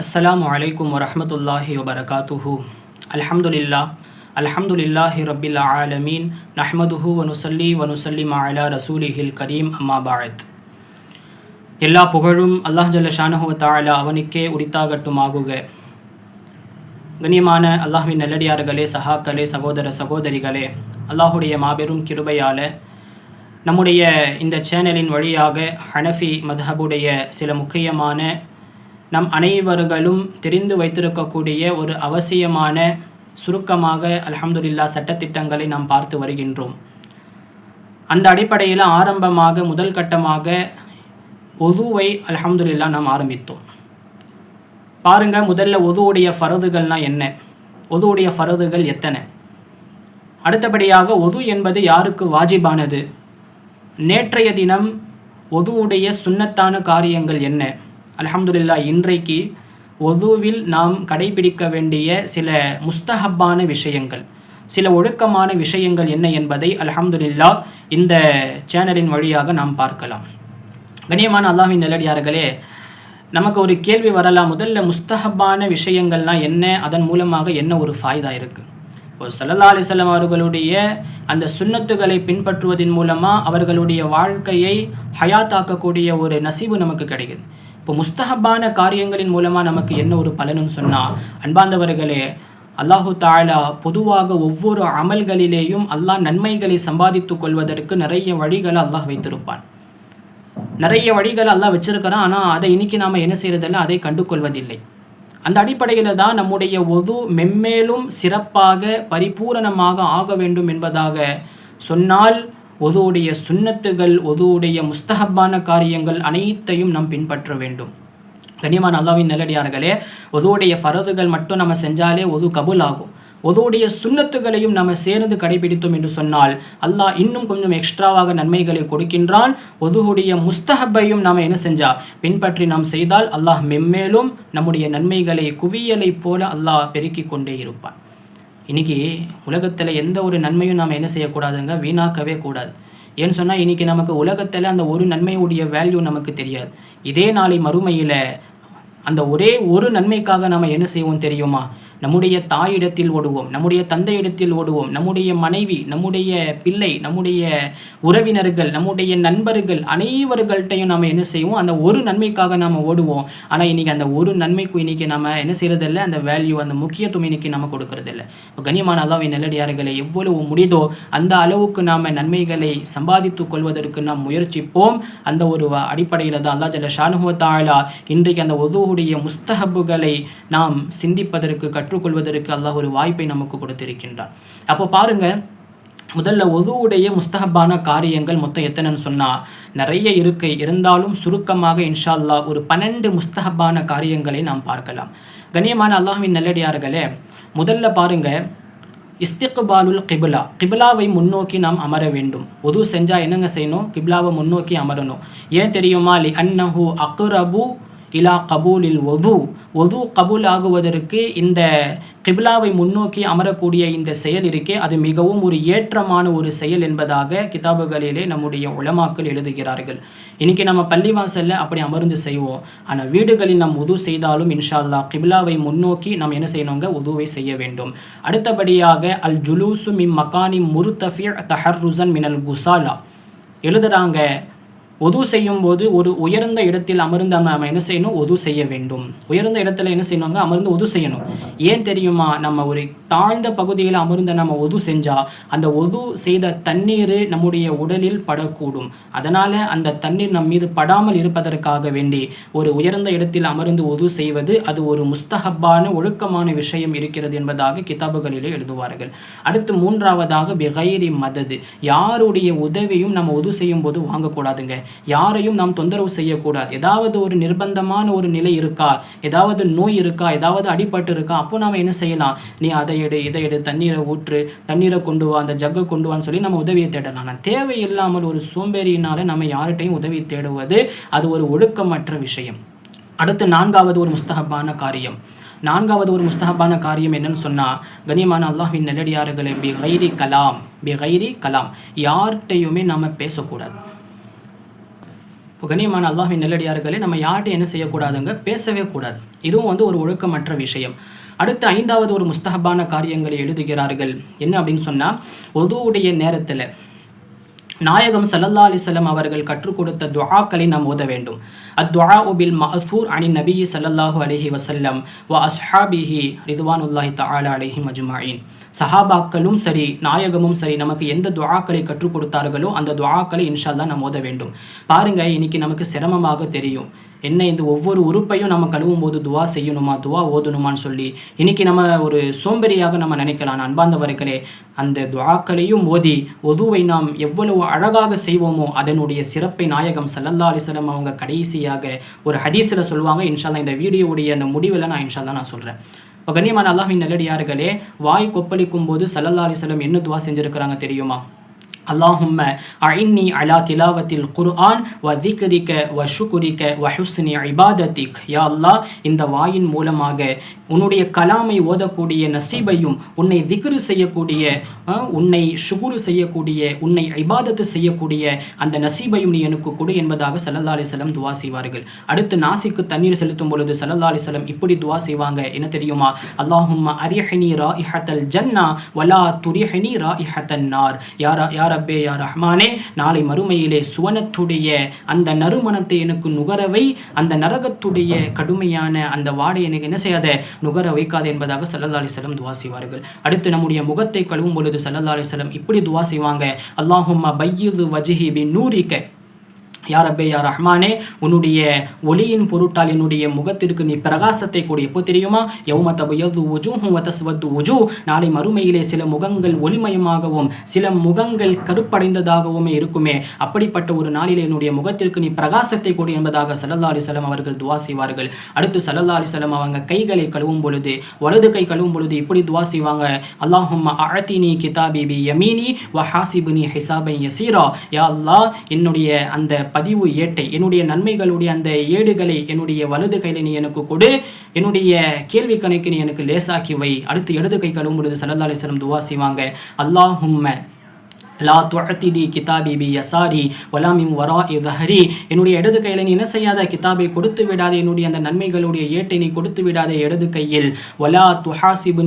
அஸ்லாம் வலைக்கம் வரமத்துல்லாஹி வபரகாத்துஹு. அல்ஹம்துலில்லா அலமதுல்லாஹி ரபில் ஆலமீன். நஹ்மதுஹு வனுசல்லி வனுசல்லி மாலா ரசூலிஹில் கரீம். அம்மா பாரத் எல்லா புகழும் அல்லாஹ் ஜல்ல ஷானஹுவ தாலா அவனுக்கே உரித்தாகட்டுமாகுக. கண்ணியமான அல்லாஹ்வின் நல்லடியார்களே சஹாக்களே சகோதர சகோதரிகளே அல்லாஹுடைய மாபெரும் கிருபையால் நம்முடைய இந்த சேனலின் வழியாக ஹனஃபி மதஹபுடைய சில முக்கியமான நம் அனைவர்களும் தெரிந்து வைத்திருக்கக்கூடிய ஒரு அவசியமான சுருக்கமாக அலமதுல்லா சட்டத்திட்டங்களை நாம் பார்த்து வருகின்றோம். அந்த அடிப்படையில் ஆரம்பமாக முதல் கட்டமாக ஒதுவை அலமதுல்லா நாம் ஆரம்பித்தோம். பாருங்க முதல்ல ஒதுவுடைய ஃபரதுகள்னால் என்ன? ஒதுவுடைய ஃபரதுகள் எத்தனை? அடுத்தபடியாக ஒது என்பது யாருக்கு வாஜிபானது? நேற்றைய தினம் ஒதுவுடைய சுன்னத்தான காரியங்கள் என்ன? அலமதுல்லா இன்றைக்கு ஒதுவில் நாம் கடைபிடிக்க வேண்டிய சில முஸ்தஹப்பான விஷயங்கள் சில ஒழுக்கமான விஷயங்கள் என்ன என்பதை அலமதுல்லா இந்த சேனலின் வழியாக நாம் பார்க்கலாம். கண்ணியமான அல்லாஹின் நிலடியார்களே நமக்கு ஒரு கேள்வி வரலாம். முதல்ல முஸ்தஹப்பான விஷயங்கள்னா என்ன? அதன் மூலமாக என்ன ஒரு ஃபாய்தா இருக்குது இப்போ சல்லா அலிசல்லாம் அவர்களுடைய அந்த சுண்ணத்துகளை பின்பற்றுவதன் மூலமாக அவர்களுடைய வாழ்க்கையை ஹயாத்தாக்கக்கூடிய ஒரு நசிவு நமக்கு கிடைக்குது. இப்போ முஸ்தஹப்பான காரியங்களின் மூலமாக நமக்கு என்ன ஒரு பலனும்னு சொன்னால் அன்பாந்தவர்களே அல்லாஹு தாலா பொதுவாக ஒவ்வொரு அமல்களிலேயும் அல்லாஹ் நன்மைகளை சம்பாதித்து கொள்வதற்கு நிறைய வழிகளை அல்லாஹ் வைத்திருப்பான். நிறைய வழிகள் அல்லாஹ் வச்சிருக்கிறான் ஆனால் அதை இன்னைக்கு நாம் என்ன செய்யறதில்ல அதை கண்டு கொள்வதில்லை அந்த அடிப்படையில் தான் நம்முடைய ஒது மெம்மேலும் சிறப்பாக பரிபூரணமாக ஆக வேண்டும் என்பதாக சொன்னால் ஒதுவுடைய சுன்னத்துகள் ஒதுவுடைய முஸ்தஹப்பான காரியங்கள் அனைத்தையும் நாம் பின்பற்ற வேண்டும். கனிமான் அல்லாவின் நல்லடியார்களே ஒதுவுடைய ஃபரதுகள் மட்டும் நம்ம செஞ்சாலே ஒது கபுல் ஆகும் ஒதுவுடைய சுண்ணத்துகளையும் நம்ம சேர்ந்து கடைபிடித்தோம் என்று சொன்னால் அல்லாஹ் இன்னும் கொஞ்சம் எக்ஸ்ட்ராவாக நன்மைகளை கொடுக்கின்றான். ஒதுவுடைய முஸ்தஹப்பையும் நாம் என்ன செஞ்சா பின்பற்றி நாம் செய்தால் அல்லாஹ் மெம்மேலும் நம்முடைய நன்மைகளை குவியலை போல அல்லாஹ் பெருக்கி கொண்டே இருப்பான். இன்னைக்கு உலகத்தில் எந்த ஒரு நன்மையும் நாம் என்ன செய்யக்கூடாதுங்க? வீணாக்கவே கூடாது. ஏன்னு சொன்னால் இன்னைக்கு நமக்கு உலகத்தில் அந்த ஒரு நன்மையுடைய வேல்யூ நமக்கு தெரியாது. இதே நாளை மறுமையில் அந்த ஒரே ஒரு நன்மைக்காக நாம் என்ன செய்வோம் தெரியுமா? நம்முடைய தாயிடத்தில் ஓடுவோம் நம்முடைய தந்தையிடத்தில் ஓடுவோம் நம்முடைய மனைவி நம்முடைய பிள்ளை நம்முடைய உறவினர்கள் நம்முடைய நண்பர்கள் அனைவர்கள்ட்டையும் நாம் என்ன செய்வோம்? அந்த ஒரு நன்மைக்காக நாம் ஓடுவோம். ஆனால் இன்னைக்கு அந்த ஒரு நன்மைக்கு இன்னைக்கு நம்ம என்ன செய்யறதில்ல அந்த வேல்யூ அந்த முக்கியத்துவம் இன்னைக்கு நம்ம கொடுக்கறதில்ல. கண்ணியமான அல்லாவை நல்லடியார்களை எவ்வளவு முடிதோ அந்த அளவுக்கு நாம் நன்மைகளை சம்பாதித்து கொள்வதற்கு நாம் முயற்சிப்போம். அந்த ஒரு அடிப்படையில் தான் அல்லா ஜல்ல ஷானுவத்தாலா இன்றைக்கு அந்த ஒதுவுடைய முஸ்தகபுகளை நாம் சிந்திப்பதற்கு கற்றுக்கொள்வதற்கு அல்லாஹ் ஒரு வாய்ப்பை நமக்கு கொடுத்திருக்கின்றான். அப்போ பாருங்க முதல்ல ஒதுவுடைய முஸ்தகப்பான காரியங்கள் மொத்தம் எத்தனைன்னு சொன்னால் நிறைய இருக்கை. இருந்தாலும் சுருக்கமாக இன்ஷா அல்லா ஒரு பன்னெண்டு முஸ்தகப்பான காரியங்களை நாம் பார்க்கலாம். கண்ணியமான அல்லாஹின் நல்லடியார்களே முதல்ல பாருங்க இஸ்திக்பாலுல் கிபிலா. கிபிலாவை முன்னோக்கி நாம் அமர வேண்டும். ஒது செஞ்சால் என்னங்க செய்யணும்? கிபிலாவை முன்னோக்கி அமரணும். ஏன் தெரியுமா? லி அன்னஹு அக்ரபு இலா கபூலில் ஒது ஒது கபூல் ஆகுவதற்கு இந்த கிபிலாவை முன்னோக்கி அமரக்கூடிய இந்த செயல் இருக்கே அது மிகவும் ஒரு ஏற்றமான ஒரு செயல் என்பதாக கிதாபுகளிலே நம்முடைய உளமாக்கள் எழுதுகிறார்கள். இன்னைக்கு நம்ம பள்ளிவாசலில் அப்படி அமர்ந்து செய்வோம். ஆனால் வீடுகளில் நாம் உது செய்தாலும் இன்ஷால்லா கிபிலாவை முன்னோக்கி நாம் என்ன செய்யணுங்க? உதுவை செய்ய வேண்டும். அடுத்தபடியாக அல் ஜுலூசு மிம் மக்கானி முருத்தஃபி தஹர்ருசன் மினல் குசாலா. எழுதுறாங்க ஒது செய்யும் போது ஒரு உயர்ந்த இடத்தில் அமர்ந்து நம்ம என்ன செய்யணும்? ஒது செய்ய வேண்டும். உயர்ந்த இடத்துல என்ன செய்யணுங்க அமர்ந்து ஒது செய்யணும். ஏன் தெரியுமா? நம்ம ஒரு தாழ்ந்த பகுதியில் அமர்ந்து நம்ம ஒது செஞ்சா அந்த ஒது செய்த தண்ணீர் நம்முடைய உடலில் படக்கூடும். அதனால அந்த தண்ணீர் நம் மீது படாமல் இருப்பதற்காக வேண்டி ஒரு உயர்ந்த இடத்தில் அமர்ந்து ஒது செய்வது அது ஒரு முஸ்தஹப்பான ஒழுக்கமான விஷயம் இருக்கிறது என்பதாக கிதாபுகளிலே எழுதுவார்கள். அடுத்து மூன்றாவதாக பிகைரி மதது யாருடைய உதவியும் நம்ம ஒது செய்யும் போது வாங்கக்கூடாதுங்க. யாரையும் நாம் தொந்தரவு செய்யக்கூடாது. ஏதாவது ஒரு நிர்பந்தமான ஒரு நிலை இருக்கா? ஏதாவது நோய் இருக்கா? ஏதாவது அடிபட்டு இருக்கா? அப்போ நாம் என்ன செய்யலாம்? நீ அதை எடு இதை எடு தண்ணீரை ஊற்று தண்ணீரை கொண்டு வா அந்த ஜக்கை கொண்டு வான்னு சொல்லி நம்ம உதவியை தேடலாம். ஆனால் தேவையில்லாமல் ஒரு சோம்பேறியினால நம்ம யார்கிட்டையும் உதவி தேடுவது அது ஒரு ஒழுக்கமற்ற விஷயம். அடுத்து நான்காவது ஒரு முஸ்தகப்பான காரியம். நான்காவது ஒரு முஸ்தகப்பான காரியம் என்னன்னு சொன்னால் கனியமான அல்லாஹின் நெல்லடியார்களை பி கைரி கலாம் பி கைரி கலாம். யார்கிட்டையுமே நம்ம பேசக்கூடாது. கண்ணியமான அல்லாஹின் நெல்லடியார்களே நம்ம யார்கிட்ட என்ன செய்யக்கூடாதுங்க? பேசவே கூடாது. இதுவும் வந்து ஒரு ஒழுக்கமற்ற விஷயம். அடுத்து ஐந்தாவது ஒரு முஸ்தகபான காரியங்களை எழுதுகிறார்கள். என்ன அப்படின்னு சொன்னால் ஒதுவுடைய நேரத்தில் நாயகம் சல்லல்லா அலிசல்லம் அவர்கள் கற்றுக் கொடுத்த துவாக்களை நாம் ஓத வேண்டும். அத்வா உபில் மஹூர் அணி நபி சல்லல்லாஹு அலிஹி வசல்லம் வ அஸ்ஹாபிஹி ரிதுவானுல்லாஹி தஆலா அலிஹி மஜ்மாயின். சஹாபாக்களும் சரி நாயகமும் சரி நமக்கு எந்த துவாக்களை கற்றுக் கொடுத்தார்களோ அந்த துவாக்களை இன்ஷால்லா நாம் ஓத வேண்டும். பாருங்க இன்னைக்கு நமக்கு சிரமமாக தெரியும். என்ன இந்த ஒவ்வொரு உறுப்பையும் நம்ம கழுவும் போது துவா செய்யணுமா துவா ஓதணுமான்னு சொல்லி. இன்னைக்கு நம்ம ஒரு சோம்பேறியாக நம்ம நினைக்கலாம். அன்பாந்தவர்களே அந்த துவாக்களையும் ஓதி ஒதுவை நாம் எவ்வளவு அழகாக செய்வோமோ அதனுடைய சிறப்பை நாயகம் சல்லல்லா அலிஸ்லம் அவங்க கடைசியாக ஒரு ஹதீஸில் சொல்லுவாங்க. இன்ஷால்லா இந்த வீடியோவுடைய அந்த முடிவில் நான் இன்ஷால்லா நான் சொல்கிறேன் இப்போ கண்ணியமான அல்லாஹின் நல்லடியார்களே வாய் கொப்பளிக்கும் போது சல்லல்லா அலிஸ்லம் என்ன துவா செஞ்சுருக்கிறாங்க தெரியுமா? اللهم أعني على تلاوة القرآن وذكرك وشكرك وحسن عبادتك يا الله இந்த வாயின் மூலமாக உன்னுடைய கலாமை ஓதக்கூடிய நசீபையும் உன்னை திக்ரு செய்யக்கூடிய உன்னை சுகுரு செய்யக்கூடிய உன்னை இபாதத்து செய்யக்கூடிய அந்த நசீபையும் நீ எனக்கு கொடு என்பதாக சல்லல்லா அலிசல்லம் துவா செய்வார்கள் அடுத்து நாசிக்கு தண்ணீர் செலுத்தும் பொழுது சல்லல்லா அலிசல்லம் இப்படி துவா செய்வாங்க என்ன தெரியுமா அல்லாஹும் அரிஹனி ரா இஹத்தல் ஜன்னா வலா துரிஹனி ரா இஹத்தன் நார் யாரா யார் ரப்பே யா ரஹ்மானே நாளை மறுமையிலே சுவனத்துடைய அந்த நறுமணத்தை எனக்கு நுகரவை அந்த நரகத்துடைய கடுமையான அந்த வாடை எனக்கு என்ன செய்யாத நுகர வைக்காது என்பதாக சல்லல்லா அலிஸ்லம் துவா செய்வார்கள். அடுத்து நம்முடைய முகத்தை கழுவும் பொழுது சல்லல்லா அலிஸ்லம் இப்படி துவா செய்வாங்க அல்லாஹும்மா பையுது வஜிஹி பி நூரிக்க யார் அப்பே யார் ரஹ்மானே உன்னுடைய ஒளியின் பொருட்டால் என்னுடைய முகத்திற்கு நீ பிரகாசத்தை கூடிய எப்போ தெரியுமா? யௌம தபயது உஜு வதஸ்வது உஜு. நாளை மறுமையிலே சில முகங்கள் ஒளிமயமாகவும் சில முகங்கள் கருப்படைந்ததாகவுமே இருக்குமே. அப்படிப்பட்ட ஒரு நாளிலே என்னுடைய முகத்திற்கு நீ பிரகாசத்தை கூடிய என்பதாக சல்லல்லா அலிசல்லாம் அவர்கள் துவா செய்வார்கள். அடுத்து சல்லல்லா அலிசல்லாம் அவங்க கைகளை கழுவும் பொழுது வலது கை கழுவும் பொழுது இப்படி துவா செய்வாங்க. அல்லாஹும் அழத்தினி கிதாபி பி யமீனி வஹாசிபுனி ஹிசாபை யசீரா. யா அல்லாஹ் என்னுடைய அந்த பதிவு ஏட்டை. என்னுடைய நன்மைகளுடைய அந்த ஏடுகளை என்னுடைய வலது கையில் நீ எனக்கு கொடு. என்னுடைய கேள்வி கணக்கு நீ எனக்கு லேசாக்கி வை. அடுத்து இடது கை கழுவும் பொழுது சல்லா அலிஸ்லம் துவா செய்வாங்க. அல்லாஹும்ம லா துவத்திடி கிதாபி பி யசாரி வலாமிம் வரா இதஹரி என்னுடைய இடது கையில் நீ என்ன செய்யாத? கிதாபை கொடுத்து விடாதே. என்னுடைய அந்த நன்மைகளுடைய ஏட்டை நீ கொடுத்து விடாதே இடது கையில். வலா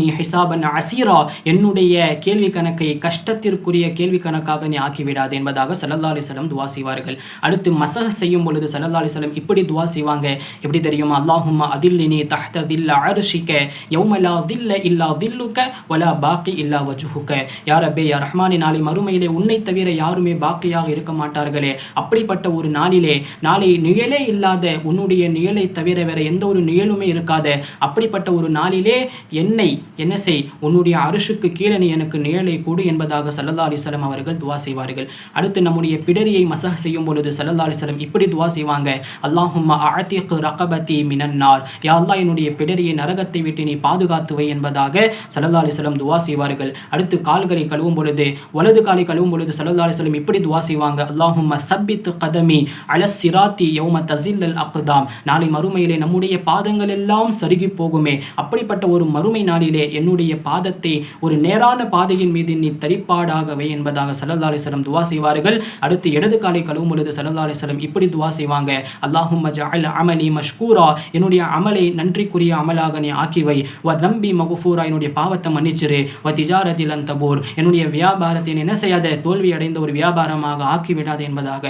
நீ ஹிசாபன் அசீரா. என்னுடைய கேள்வி கணக்கை கஷ்டத்திற்குரிய கேள்வி கணக்காக நீ ஆக்கிவிடாது என்பதாக சல்லல்லா அலிஸ்லம் துவா செய்வார்கள். அடுத்து மசக செய்யும் பொழுது சல்லல்லா அலிஸ்லம் இப்படி துவா செய்வாங்க. எப்படி தெரியுமா? அல்லாஹும்மா அதில்லினி தஹ்த தில்ல அருஷிக்க யௌமலா தில்ல இல்லா தில்லுக்க வலா பாக்கி இல்லா வஜுஹுக்க யார் அப்பே யார் ரஹ்மானி நாளை மறுமை நாளிலே உன்னை தவிர யாருமே பாக்கியாக இருக்க மாட்டார்களே. அப்படிப்பட்ட ஒரு நாளிலே நாளை நிழலே இல்லாத உன்னுடைய நிழலை தவிர வேற எந்த ஒரு நிழலுமே இருக்காத. அப்படிப்பட்ட ஒரு நாளிலே என்னை என்ன செய் உன்னுடைய அரிசுக்கு கீழே நீ எனக்கு நிழலை கூடு என்பதாக சல்லல்லா அலிஸ்லம் அவர்கள் துவா செய்வார்கள். அடுத்து நம்முடைய பிடரியை மசக செய்யும் பொழுது சல்லல்லா அலிஸ்லம் இப்படி துவா செய்வாங்க. அல்லாஹும்மா அழத்திக்கு ரகபத்தி மினன்னார். யா அல்லா என்னுடைய பிடரியை நரகத்தை விட்டு நீ பாதுகாத்துவை என்பதாக சல்லல்லா அலிஸ்லம் துவா செய்வார்கள். அடுத்து கால்களை கழுவும் பொழுது வலது காலை காலை கழுவும் பொழுது சல்லா அலிஸ்லம் இப்படி துவா செய்வாங்க. அல்லாஹும் சப்பித்து கதமி அல சிராத்தி யௌம தசில் அல் அக்தாம். நாளை மறுமையிலே நம்முடைய பாதங்கள் எல்லாம் சருகி போகுமே. அப்படிப்பட்ட ஒரு மறுமை நாளிலே என்னுடைய பாதத்தை ஒரு நேரான பாதையின் மீது நீ தரிப்பாடாகவே என்பதாக சல்லா அலிஸ்லம் துவா செய்வார்கள். அடுத்து இடது காலை கழுவும் பொழுது சல்லா அலிஸ்லம் இப்படி துவா செய்வாங்க. அல்லாஹும் ஜஅல் அமலி மஷ்கூரா. என்னுடைய அமலை நன்றிக்குரிய அமலாக நீ ஆக்கிவை வ. தம்பி மகுஃபூரா. என்னுடைய பாவத்தை மன்னிச்சிரு. வ திஜாரதில் அந்தபூர் என்னுடைய வியாபாரத்தை என்ன செய்ய அதை தோல்வி அடைந்த ஒரு வியாபாரமாக ஆக்கிவிடாது என்பதாக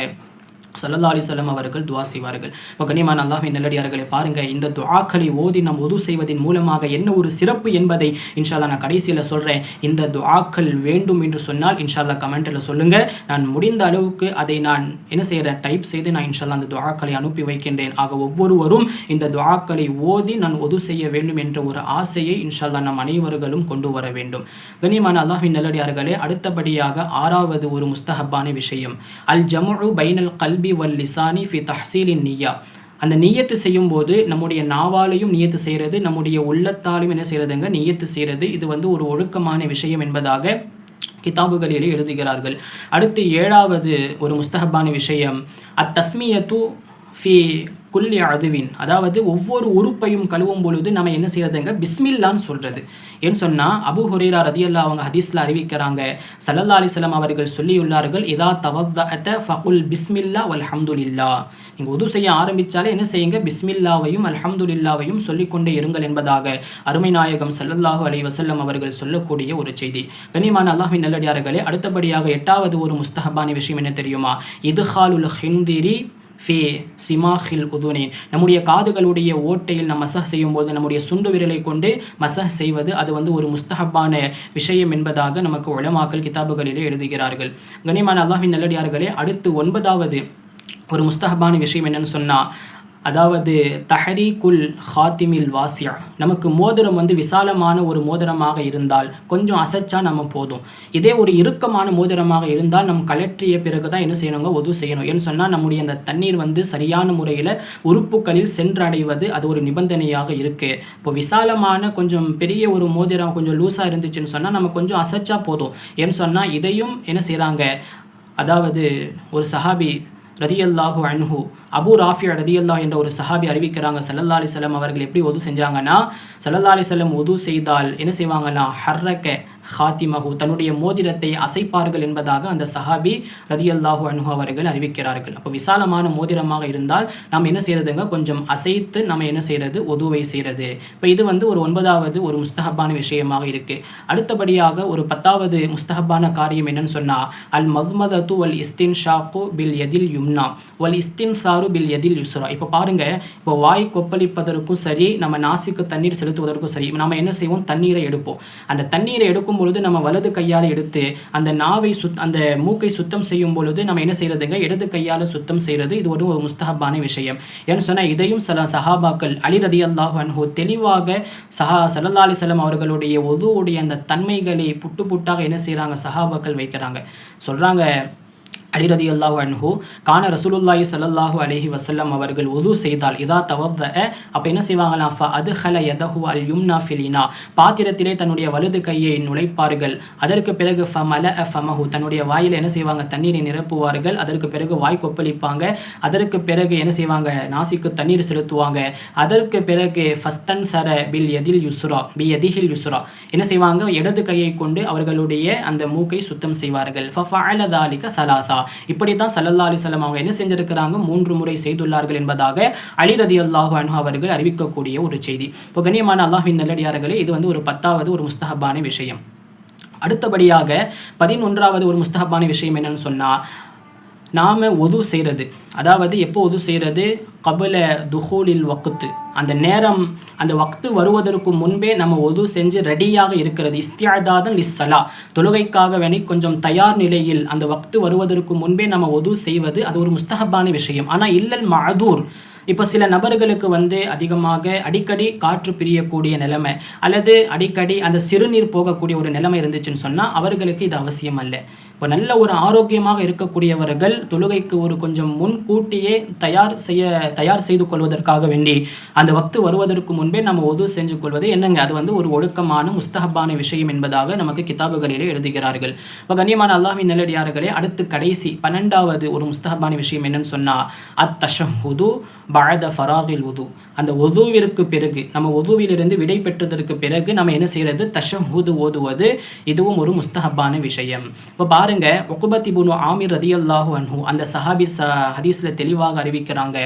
சல்லா அலிசல்லம் அவர்கள் துவா செய்வார்கள். இப்போ கண்ணியமான அல்லாஹின் நல்லடியார்களை பாருங்கள் இந்த துவாக்களை ஓதி நாம் உது செய்வதன் மூலமாக என்ன ஒரு சிறப்பு என்பதை இன்ஷால்லா நான் கடைசியில் சொல்கிறேன் இந்த துவாக்கள் வேண்டும் என்று சொன்னால் இன்ஷால்லா கமெண்ட்டில் சொல்லுங்கள் நான் முடிந்த அளவுக்கு அதை நான் என்ன செய்கிறேன் டைப் செய்து நான் இன்ஷால்லா அந்த துவாக்களை அனுப்பி வைக்கின்றேன். ஆக ஒவ்வொருவரும் இந்த துவாக்களை ஓதி நான் உது செய்ய வேண்டும் என்ற ஒரு ஆசையை இன்ஷால்லா நம் அனைவர்களும் கொண்டு வர வேண்டும். கண்ணியமான அல்லாஹின் நல்லடியார்களே அடுத்தபடியாக ஆறாவது ஒரு முஸ்தஹப்பான விஷயம். அல் ஜமு பைனல் கல்வி வல் லிசானி ஃபி தஹ்சீலின் நியா அந்த நீயத்து செய்யும் போது நம்முடைய நாவாலையும் நீயத்து செய்கிறது நம்முடைய உள்ளத்தாலையும் என்ன செய்கிறதுங்க நியத்து செய்கிறது இது வந்து ஒரு ஒழுக்கமான விஷயம் என்பதாக கிதாபுகளிலே எழுதுகிறார்கள். அடுத்து ஏழாவது ஒரு முஸ்தகப்பான விஷயம். அத்தஸ்மியத்து ஃபி குல்லி அதுவின். அதாவது ஒவ்வொரு உறுப்பையும் கழுவும் பொழுது நம்ம என்ன செய்யறதுங்க? பிஸ்மில்லான்னு சொல்கிறது ஏன்னு சொன்னால் அபு ஹுரேரா ரதியல்லா அவங்க ஹதீஸ்ல அறிவிக்கிறாங்க. சல்லல்லா அலிஸ்லாம் அவர்கள் சொல்லியுள்ளார்கள் இதா தவத்த ஃபகுல் பிஸ்மில்லா வல் நீங்கள் உது செய்ய ஆரம்பிச்சாலே என்ன செய்யுங்க? பிஸ்மில்லாவையும் அல்ஹம்துலில்லாவையும் சொல்லிக்கொண்டே இருங்கள் என்பதாக அருமை நாயகம் சல்லல்லாஹு அலி வசல்லம் அவர்கள் சொல்லக்கூடிய ஒரு செய்தி. கனிமான அல்லாஹின் நல்லடியார்களே அடுத்தபடியாக எட்டாவது ஒரு முஸ்தஹபான விஷயம் என்ன தெரியுமா? இது ஹாலுல் ஹிந்திரி ஃபே சிமாஹில் உதுனே நம்முடைய காதுகளுடைய ஓட்டையில் நம்ம மசஹ் செய்யும் போது நம்முடைய சுண்டு விரலை கொண்டு மசஹ் செய்வது அது வந்து ஒரு முஸ்தஹப்பான விஷயம் என்பதாக நமக்கு உளமாக்கல் கிதாபுகளிலே எழுதுகிறார்கள். கனிமான அல்லாஹின் நல்லடியார்களே அடுத்து ஒன்பதாவது ஒரு முஸ்தஹபான விஷயம் என்னன்னு சொன்னால் அதாவது தஹரீகுல் ஹாத்திமில் வாசியா. நமக்கு மோதிரம் வந்து விசாலமான ஒரு மோதிரமாக இருந்தால் கொஞ்சம் அசைச்சா நம்ம போதும். இதே ஒரு இறுக்கமான மோதிரமாக இருந்தால் நம் கலற்றிய பிறகு தான் என்ன செய்யணுங்க உதவு செய்யணும். ஏன்னு சொன்னால் நம்முடைய அந்த தண்ணீர் வந்து சரியான முறையில் உறுப்புகளில் சென்றடைவது அது ஒரு நிபந்தனையாக இருக்கு. இப்போ விசாலமான கொஞ்சம் பெரிய ஒரு மோதிரம் கொஞ்சம் லூஸாக இருந்துச்சுன்னு சொன்னால் நம்ம கொஞ்சம் அசைச்சா போதும். ஏன்னு சொன்னால் இதையும் என்ன செய்கிறாங்க அதாவது ஒரு சஹாபி ரதியல்லாஹு அன்ஹு அபு ராஃபியா ரதியல்லா என்ற ஒரு சஹாபி அறிவிக்கிறாங்க சல்லல்லா அலிசல்லம் அவர்கள் எப்படி உது செஞ்சாங்கன்னா சல்லல்லா அலிசல்லம் உது செய்தால் என்ன செய்வாங்கன்னா ஹர்ரக்க ஹாத்திமஹு தன்னுடைய மோதிரத்தை அசைப்பார்கள் என்பதாக அந்த சஹாபி ரதியல்லாஹு அனுகு அவர்கள் அறிவிக்கிறார்கள். அப்போ விசாலமான மோதிரமாக இருந்தால் நாம் என்ன செய்யறதுங்க கொஞ்சம் அசைத்து நம்ம என்ன செய்யறது உதுவை செய்யறது இப்போ இது வந்து ஒரு ஒன்பதாவது ஒரு முஸ்தஹப்பான விஷயமாக இருக்கு. அடுத்தபடியாக ஒரு பத்தாவது முஸ்தஹப்பான காரியம் என்னன்னு சொன்னா அல் மஹ்மது அல் இஸ்தின் ஷாக்கு பில் எதில் யும்னா. வல் இஸ்தின் சாரு பில் எதில் யுஸ்ரா. இப்போ பாருங்க இப்போ வாய் கொப்பளிப்பதற்கும் சரி நம்ம நாசிக்கு தண்ணீர் செலுத்துவதற்கும் சரி நம்ம என்ன செய்வோம்? தண்ணீரை எடுப்போம். அந்த தண்ணீரை எடுக்கும் பொழுது நம்ம வலது கையால் எடுத்து அந்த நாவை சுத் அந்த மூக்கை சுத்தம் செய்யும் பொழுது நம்ம என்ன செய்யறதுங்க இடது கையால் சுத்தம் செய்கிறது இது ஒரு ஒரு விஷயம். ஏன்னு சொன்னால் இதையும் சில சஹாபாக்கள் அலி ரதி அல்லாஹ் தெளிவாக சஹா சல்லா அலிசல்லம் அவர்களுடைய ஒதுவுடைய அந்த தன்மைகளை புட்டு புட்டாக என்ன செய்கிறாங்க சஹாபாக்கள் வைக்கிறாங்க. சொல்கிறாங்க அலி ரதி அல்லாஹு அன்ஹு கான ரசூலுல்லாஹி சல்லாஹூ அலஹி வசல்லம் அவர்கள் உது செய்தால் இதா தவ அப்போ என்ன செய்வாங்களாம்? ஃப அது ஹல யதஹு அல் யும்னா ஃபிலினா பாத்திரத்திலே தன்னுடைய வலது கையை நுழைப்பார்கள். அதற்கு பிறகு ஃப மல அ ஃபமஹு தன்னுடைய வாயில் என்ன செய்வாங்க? தண்ணீரை நிரப்புவார்கள். அதற்கு பிறகு வாய் கொப்பளிப்பாங்க. அதற்கு பிறகு என்ன செய்வாங்க? நாசிக்கு தண்ணீர் செலுத்துவாங்க. அதற்கு பிறகு ஃபஸ்தன் சர பில் எதில் யுஸ்ரா பி எதிஹில் யுஸ்ரா. என்ன செய்வாங்க? இடது கையை கொண்டு அவர்களுடைய அந்த மூக்கை சுத்தம் செய்வார்கள். ஃபஃபஅல தாலிக சலாசா இப்படித்தான் சல்லல்லா அலிசல்லம் அவங்க என்ன செஞ்சிருக்கிறாங்க? மூன்று முறை செய்துள்ளார்கள் என்பதாக அலி ரதி அல்லாஹு அன்ஹா அவர்கள் அறிவிக்கக்கூடிய ஒரு செய்தி. இப்போ கண்ணியமான அல்லாஹின் நல்லடியார்களே இது வந்து ஒரு பத்தாவது ஒரு முஸ்தஹப்பான விஷயம். அடுத்தபடியாக பதினொன்றாவது ஒரு முஸ்தஹப்பான விஷயம் என்னன்னு சொன்னால் நாம் ஒது செய்கிறது அதாவது எப்போ ஒது செய்கிறது கபுல துஹூலில் வக்குத்து. அந்த நேரம் அந்த வக்து வருவதற்கு முன்பே நம்ம ஒது செஞ்சு ரெடியாக இருக்கிறது. இஸ்தியாதாதன் இஸ்ஸலா தொழுகைக்காக வேணி கொஞ்சம் தயார் நிலையில் அந்த வக்து வருவதற்கு முன்பே நம்ம ஒது செய்வது அது ஒரு முஸ்தகப்பான விஷயம். ஆனால் இல்லல் மதூர். இப்போ சில நபர்களுக்கு வந்து அதிகமாக அடிக்கடி காற்று பிரியக்கூடிய நிலைமை அல்லது அடிக்கடி அந்த சிறுநீர் போகக்கூடிய ஒரு நிலைமை இருந்துச்சுன்னு சொன்னால் அவர்களுக்கு இது அவசியம் அல்ல. இப்போ நல்ல ஒரு ஆரோக்கியமாக இருக்கக்கூடியவர்கள் தொழுகைக்கு ஒரு கொஞ்சம் முன்கூட்டியே தயார் செய்ய தயார் செய்து கொள்வதற்காக வேண்டி அந்த வக்து வருவதற்கு முன்பே நம்ம ஒது செஞ்சு கொள்வது என்னங்க? அது வந்து ஒரு ஒழுக்கமான முஸ்தஹப்பான விஷயம் என்பதாக நமக்கு கிதாபுகளிலே எழுதுகிறார்கள். இப்போ கண்ணியமான அல்லாஹின் நல்லடியார்களே அடுத்து கடைசி பன்னெண்டாவது ஒரு முஸ்தஹப்பான விஷயம் என்னன்னு சொன்னால் அத் தஷஹுது பழத ஃபராகில் உது அந்த ஒதுவிற்கு பிறகு நம்ம ஒதுவிலிருந்து விடை பெற்றதற்கு பிறகு நம்ம என்ன செய்யறது? தஷஹுது ஓதுவது இதுவும் ஒரு முஸ்தஹப்பான விஷயம். இப்போ பாருங்க ஒகுபத்தி புனு ஆமிர் ரதி அல்லாஹு அன்ஹு அந்த சஹாபி ச ஹதீஸ்ல தெளிவாக அறிவிக்கிறாங்க.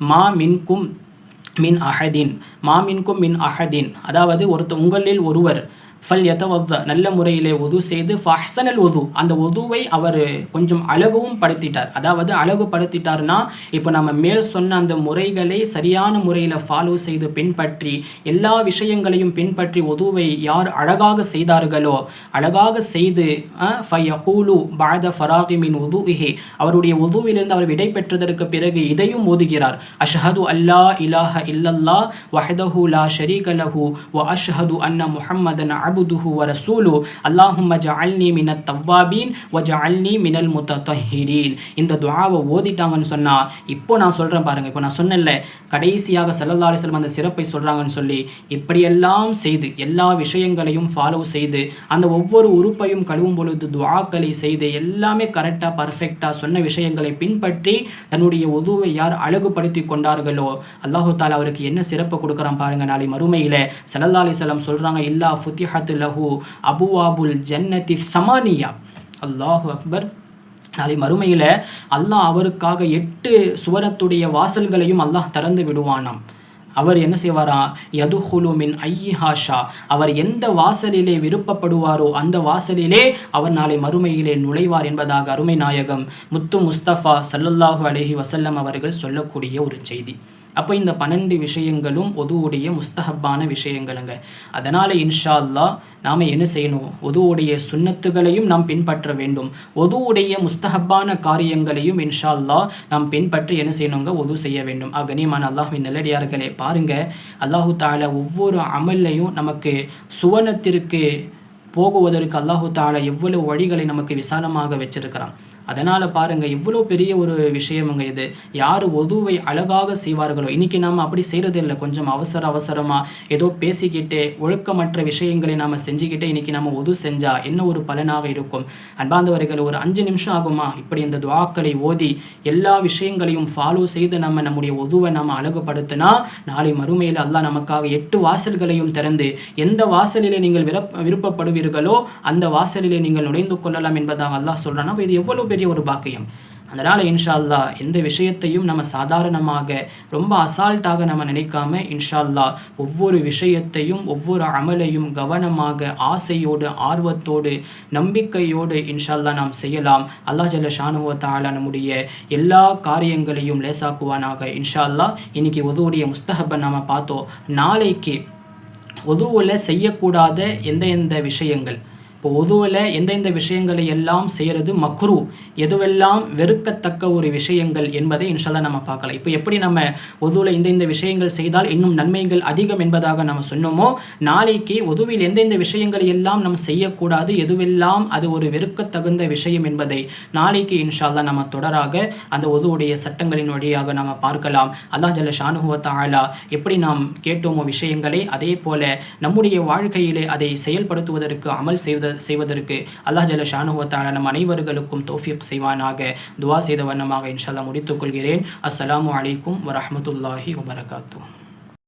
மா மின்கும் மின் அஹதின் மாமின்கும் மின் அஹதின் அதாவது ஒருத்த உங்களில் ஒருவர் ஃபல் எதவத்த நல்ல முறையிலே உது செய்து ஃபஹ்சனல் உது அந்த உதுவை அவர் கொஞ்சம் அழகவும் படுத்திட்டார். அதாவது அழகுபடுத்திட்டார்னா இப்போ நம்ம மேல் சொன்ன அந்த முறைகளை சரியான முறையில் ஃபாலோ செய்து பின்பற்றி எல்லா விஷயங்களையும் பின்பற்றி உதுவை யார் அழகாக செய்தார்களோ அழகாக செய்து ஃபயகூலு பாத ஃபராகிமின் உது இஹே அவருடைய உதுவிலிருந்து அவர் விடை பெற்றதற்கு பிறகு இதையும் ஓதுகிறார். அஷ்ஹது அல்லா இலாஹ இல்லல்லா வஹதஹு லா ஷரீக லஹு வ அஷ்ஹது அன்ன முஹம்மதன் அபுதுஹு வ ரசூலு அல்லாஹும்ம ஜஅல்னி மினத் தவ்வாபீன் வ ஜஅல்னி மினல் முத்தஹிரீன் இந்த துஆவை ஓதிட்டாங்கன்னு சொன்னா இப்போ நான் சொல்றேன் பாருங்க. இப்போ நான் சொன்னேன்ல கடைசியாக ஸல்லல்லாஹு அலைஹி அந்த சிறப்பை சொல்றாங்கன்னு சொல்லி இப்படியெல்லாம் செய்து எல்லா விஷயங்களையும் ஃபாலோ செய்து அந்த ஒவ்வொரு உறுப்பையும் கழுவும் பொழுது துஆக்களை செய்து எல்லாமே கரெக்டாக பர்ஃபெக்டாக சொன்ன விஷயங்களை பின்பற்றி தன்னுடைய உதுவை யார் அழகுபடுத்தி கொண்டார்களோ அல்லாஹு தாலா அவருக்கு என்ன சிறப்பு கொடுக்குறான் பாருங்க நாளை மறுமையில. ஸல்லல்லாஹு அலிஸ்லாம் சொல்கிறாங்க இல்லா இல்லா ஃபுத்திஹத் லஹு அபுவாபுல் ஜன்னதி சமானியா. அல்லாஹு அக்பர். நாளை மறுமையில் அல்லாஹ் அவருக்காக எட்டு சுவரத்துடைய வாசல்களையும் அல்லாஹ் திறந்து விடுவானாம். அவர் என்ன செய்வாரா? யதுஹுலு மின் ஐஹாஷா அவர் எந்த வாசலிலே விருப்பப்படுவாரோ அந்த வாசலிலே அவர் நாளை மறுமையிலே நுழைவார் என்பதாக அருமை நாயகம் முத்து முஸ்தபா சல்லல்லாஹு அலஹி வசல்லம் அவர்கள் சொல்லக்கூடிய ஒரு செய்தி. அப்போ இந்த பன்னெண்டு விஷயங்களும் ஒதுவுடைய முஸ்தஹப்பான விஷயங்களுங்க. அதனால் இன்ஷா அல்லாஹ் நாம் என்ன செய்யணும்? ஒதுவுடைய சுண்ணத்துகளையும் நாம் பின்பற்ற வேண்டும். ஒதுவுடைய முஸ்தஹப்பான காரியங்களையும் இன்ஷா அல்லாஹ் நாம் பின்பற்றி என்ன செய்யணுங்க? ஒது செய்ய வேண்டும். அகனியமான அல்லாஹின் நிலடியார்களே பாருங்க. அல்லாஹு தால ஒவ்வொரு அமல்லையும் நமக்கு சுவனத்திற்கு போகுவதற்கு அல்லாஹு தாலா எவ்வளவு வழிகளை நமக்கு விசாலமாக வச்சிருக்கிறான். அதனால் பாருங்கள் இவ்வளோ பெரிய ஒரு விஷயமுங்க இது. யார் ஒதுவை அழகாக செய்வார்களோ இன்னைக்கு நாம் அப்படி செய்கிறதில்ல கொஞ்சம் அவசர அவசரமாக ஏதோ பேசிக்கிட்டே ஒழுக்கமற்ற விஷயங்களை நாம் செஞ்சுக்கிட்டே இன்னைக்கு நம்ம ஒது செஞ்சால் என்ன ஒரு பலனாக இருக்கும்? அன்பாந்தவர்கள் ஒரு அஞ்சு நிமிஷம் ஆகுமா? இப்படி இந்த துவாக்களை ஓதி எல்லா விஷயங்களையும் ஃபாலோ செய்து நம்ம நம்முடைய ஒதுவை நம்ம அழகுபடுத்தினா நாளை மறுமையில் அல்லாஹ் நமக்காக எட்டு வாசல்களையும் திறந்து எந்த வாசலிலே நீங்கள் விருப்ப விருப்பப்படுவீர்களோ அந்த வாசலிலே நீங்கள் நுழைந்து கொள்ளலாம் என்பதாக அல்லாஹ் சொல்கிறான் இது எவ்வளோ பெரிய ஒரு பாக்கியம். அதனால் இன்ஷா அல்லாஹ் எந்த விஷயத்தையும் நம்ம சாதாரணமாக ரொம்ப அசால்ட்டாக நம்ம நினைக்காம இன்ஷா அல்லாஹ் ஒவ்வொரு விஷயத்தையும் ஒவ்வொரு அமலையும் கவனமாக ஆசையோடு ஆர்வத்தோடு நம்பிக்கையோடு இன்ஷால்லா நாம் செய்யலாம். அல்லாஹ் ஜல்ல ஷானுவ தாலா நம்முடைய எல்லா காரியங்களையும் லேசாக்குவானாக இன்ஷா அல்லாஹ் இன்னைக்கு உதவுடைய முஸ்தகப்பை நாம பார்த்தோம். நாளைக்கு ஒதுவில் செய்யக்கூடாத எந்த எந்த விஷயங்கள்? இப்போ உதுவில் எந்தெந்த விஷயங்களை எல்லாம் செய்கிறது மக்ரு எதுவெல்லாம் வெறுக்கத்தக்க ஒரு விஷயங்கள் என்பதை இன்ஷால்லா நம்ம பார்க்கலாம். இப்போ எப்படி நம்ம உதுவில் இந்த விஷயங்கள் செய்தால் இன்னும் நன்மைகள் அதிகம் என்பதாக நம்ம சொன்னோமோ நாளைக்கு உதுவில் எந்தெந்த விஷயங்களை எல்லாம் நம்ம செய்யக்கூடாது எதுவெல்லாம் அது ஒரு வெறுக்கத்தகுந்த விஷயம் என்பதை நாளைக்கு இன்ஷால்லா நம்ம தொடராக அந்த உதுவுடைய சட்டங்களின் வழியாக நம்ம பார்க்கலாம். அல்லாஹ் ஜல்ல ஷானுவத்த எப்படி நாம் கேட்டோமோ விஷயங்களை அதே போல நம்முடைய வாழ்க்கையிலே அதை செயல்படுத்துவதற்கு அமல் செய்வதற்கு செய்வதற்கு அல்லாஹ் ஜல ஷானுவத்தால நம் அனைவர்களுக்கும் தோஃபிக் செய்வானாக. துவா செய்த வண்ணமாக இன்ஷால்லா முடித்துக் கொள்கிறேன். அஸ்ஸலாமு வலைக்கும் வரமத்துல்லாஹி வபரகாத்தூ